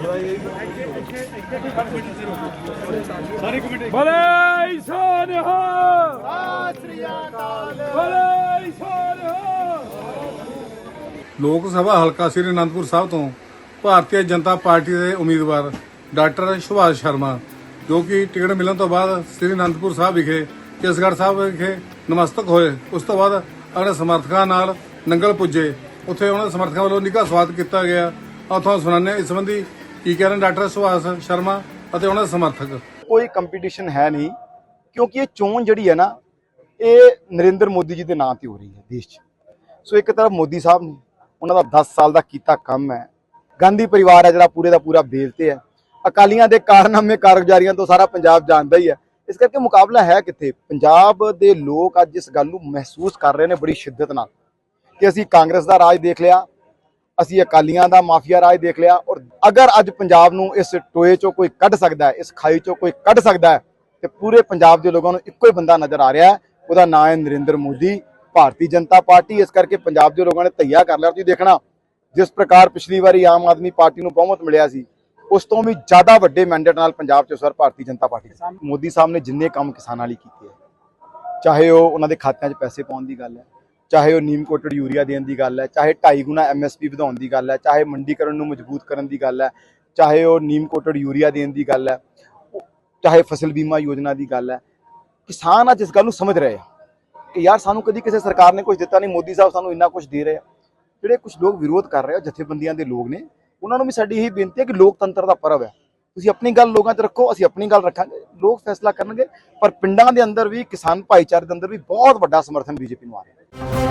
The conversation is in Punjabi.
ਬਲੇ ਸੋਨਿਹਾ। ਬਲੇ ਸੋਨਿਹਾ। ਲੋਕ ਸਭਾ ਹਲਕਾ ਸ੍ਰੀ ਅਨੰਦਪੁਰ ਸਾਹਿਬ ਤੋਂ ਭਾਰਤੀ ਜਨਤਾ ਪਾਰਟੀ ਦੇ ਉਮੀਦਵਾਰ ਡਾਕਟਰ ਸੁਭਾਸ਼ ਸ਼ਰਮਾ, ਜੋ ਕਿ ਟਿਕਟ ਮਿਲਣ ਤੋਂ ਬਾਅਦ ਸ੍ਰੀ ਅਨੰਦਪੁਰ ਸਾਹਿਬ ਵਿਖੇ ਕੇਸਗੜ੍ਹ ਸਾਹਿਬ ਵਿਖੇ ਨਮਸਤਕ ਹੋਏ। ਉਸ ਤੋਂ ਬਾਅਦ ਆਪਣੇ ਸਮਰਥਕਾਂ ਨਾਲ ਨੰਗਲ ਪੁੱਜੇ। ਉੱਥੇ ਉਹਨਾਂ ਦੇ ਸਮਰਥਕਾਂ ਵੱਲੋਂ ਨਿੱਘਾ ਸਵਾਗਤ ਕੀਤਾ ਗਿਆ। ਉੱਥੋਂ ਸੁਣਾਉਂਦੇ ਹਾਂ ਇਸ ਸੰਬੰਧੀ ਕੀ ਕਹਿ ਰਹੇ ਡਾਕਟਰ ਸੁਭਾਸ਼ ਸ਼ਰਮਾ ਅਤੇ ਉਹਨਾਂ ਦੇ ਸਮਰਥਕ? ਕੋਈ ਕੰਪੀਟੀਸ਼ਨ ਹੈ ਨਹੀਂ, ਕਿਉਂਕਿ ਇਹ ਚੋਣ ਜਿਹੜੀ ਹੈ ਨਾ, ਇਹ ਨਰਿੰਦਰ ਮੋਦੀ ਜੀ ਦੇ ਨਾਂ ਤੇ ਹੋ ਰਹੀ ਹੈ ਦੇਸ਼ 'ਚ। ਸੋ ਇੱਕ ਤਰਫ ਮੋਦੀ ਸਾਹਿਬ ਨੇ ਉਹਨਾਂ ਦਾ 10 ਸਾਲ ਦਾ ਕੀਤਾ ਕੰਮ ਹੈ। ਗਾਂਧੀ ਪਰਿਵਾਰ ਹੈ ਜਿਹੜਾ ਪੂਰੇ ਦਾ ਪੂਰਾ ਬੇਲ ਤੇ ਹੈ। ਅਕਾਲੀਆਂ ਦੇ ਕਾਰਨਾਮੇ ਕਾਰਗੁਜ਼ਾਰੀਆਂ ਤੋਂ ਸਾਰਾ ਪੰਜਾਬ ਜਾਣਦਾ ਹੀ ਹੈ। ਇਸ ਕਰਕੇ ਮੁਕਾਬਲਾ ਹੈ ਕਿੱਥੇ? ਪੰਜਾਬ ਦੇ ਲੋਕ ਅੱਜ ਇਸ ਗੱਲ ਨੂੰ ਮਹਿਸੂਸ ਕਰ ਰਹੇ ਨੇ ਬੜੀ ਸ਼ਿੱਦਤ ਨਾਲ ਕਿ ਅਸੀਂ ਕਾਂਗਰਸ ਦਾ ਰਾਜ ਦੇਖ ਲਿਆ ਅਸੀਂ ਅਕਾਲੀਆਂ ਦਾ ਮਾਫੀਆ ਰਾਜ ਦੇਖ ਲਿਆ ਔਰ ਅਗਰ ਅੱਜ ਪੰਜਾਬ ਨੂੰ ਇਸ ਟੋਏ ਚੋਂ ਕੋਈ ਕੱਢ ਸਕਦਾ ਹੈ, ਇਸ ਖਾਈ ਚੋਂ ਕੋਈ ਕੱਢ ਸਕਦਾ ਹੈ, ਤੇ ਪੂਰੇ ਪੰਜਾਬ ਦੇ ਲੋਕਾਂ ਨੂੰ ਇੱਕੋ ਹੀ ਬੰਦਾ ਨਜ਼ਰ ਆ ਰਿਹਾ ਹੈ, ਉਹਦਾ ਨਾਮ ਹੈ ਨਰਿੰਦਰ ਮੋਦੀ, ਭਾਰਤੀ ਜਨਤਾ ਪਾਰਟੀ ਇਸ ਕਰਕੇ ਪੰਜਾਬ ਦੇ ਲੋਕਾਂ ਨੇ ਤਈਆ ਕਰ ਲਿਆ ਤੁਸੀਂ ਦੇਖਣਾ, ਜਿਸ ਪ੍ਰਕਾਰ ਪਿਛਲੀ ਵਾਰੀ ਆਮ ਆਦਮੀ ਪਾਰਟੀ ਨੂੰ ਬਹੁਮਤ ਮਿਲਿਆ ਸੀ, ਉਸ ਤੋਂ ਵੀ ਜ਼ਿਆਦਾ ਵੱਡੇ ਮੈਂਡੇਟ ਨਾਲ ਪੰਜਾਬ 'ਚ ਸਰ ਭਾਰਤੀ ਜਨਤਾ ਪਾਰਟੀ ਦੇ। ਮੋਦੀ ਸਾਹਿਬ ਨੇ ਜਿੰਨੇ ਕੰਮ ਕਿਸਾਨਾਂ ਲਈ ਕੀਤੇ ਹੈ, ਚਾਹੇ ਉਹ ਉਹਨਾਂ ਦੇ ਖਾਤਿਆਂ 'ਚ ਪੈਸੇ ਪਾਉਣ ਦੀ ਗੱਲ ਹੈ ਚਾਹੇ ਉਹ ਨੀਮ ਕੋਟਡ ਯੂਰੀਆ ਦੇਣ ਦੀ ਗੱਲ ਹੈ, ਚਾਹੇ 2.5 ਗੁਣਾ ਐਮਐਸਪੀ ਵਧਾਉਣ ਦੀ ਗੱਲ ਹੈ, ਚਾਹੇ ਮੰਡੀਕਰਨ ਨੂੰ ਮਜ਼ਬੂਤ ਕਰਨ ਦੀ ਗੱਲ ਹੈ, ਚਾਹੇ ਉਹ ਨੀਮ ਕੋਟਡ ਯੂਰੀਆ ਦੇਣ ਦੀ ਗੱਲ ਹੈ, ਚਾਹੇ ਫਸਲ ਬੀਮਾ ਯੋਜਨਾ ਦੀ ਗੱਲ ਹੈ। ਕਿਸਾਨ ਅੱਜ ਇਸ ਗੱਲ ਨੂੰ ਸਮਝ ਰਹੇ ਆ ਕਿ ਯਾਰ ਸਾਨੂੰ ਕਦੀ ਕਿਸੇ ਸਰਕਾਰ ਨੇ ਕੁਝ ਦਿੱਤਾ ਨਹੀਂ, ਮੋਦੀ ਸਾਹਿਬ ਸਾਨੂੰ ਇੰਨਾ ਕੁਝ ਦੇ ਰਹੇ ਆ। ਜਿਹੜੇ ਕੁਝ ਲੋਕ ਵਿਰੋਧ ਕਰ ਰਹੇ ਆ, ਜਥੇਬੰਦੀਆਂ ਦੇ ਲੋਕ ਨੇ, ਉਹਨਾਂ ਨੂੰ ਵੀ ਸਾਡੀ ਇਹੀ ਬੇਨਤੀ ਹੈ ਕਿ ਲੋਕਤੰਤਰ ਦਾ ਪਰਵ ਹੈ। ਤੁਸੀਂ ਆਪਣੀ ਗੱਲ ਲੋਕਾਂ 'ਚ ਰੱਖੋ, ਅਸੀਂ ਆਪਣੀ ਗੱਲ ਰੱਖਾਂਗੇ। ਲੋਕ ਫੈਸਲਾ ਕਰਨਗੇ, ਪਰ ਪਿੰਡਾਂ ਦੇ ਅੰਦਰ ਵੀ, ਕਿਸਾਨ ਭਾਈਚਾਰੇ ਦੇ ਅੰਦਰ ਵੀ ਬਹੁਤ ਵੱਡਾ ਸਮਰਥਨ ਬੀਜੇਪੀ ਨੂੰ ਆ ਰਿਹਾ। ਹੈ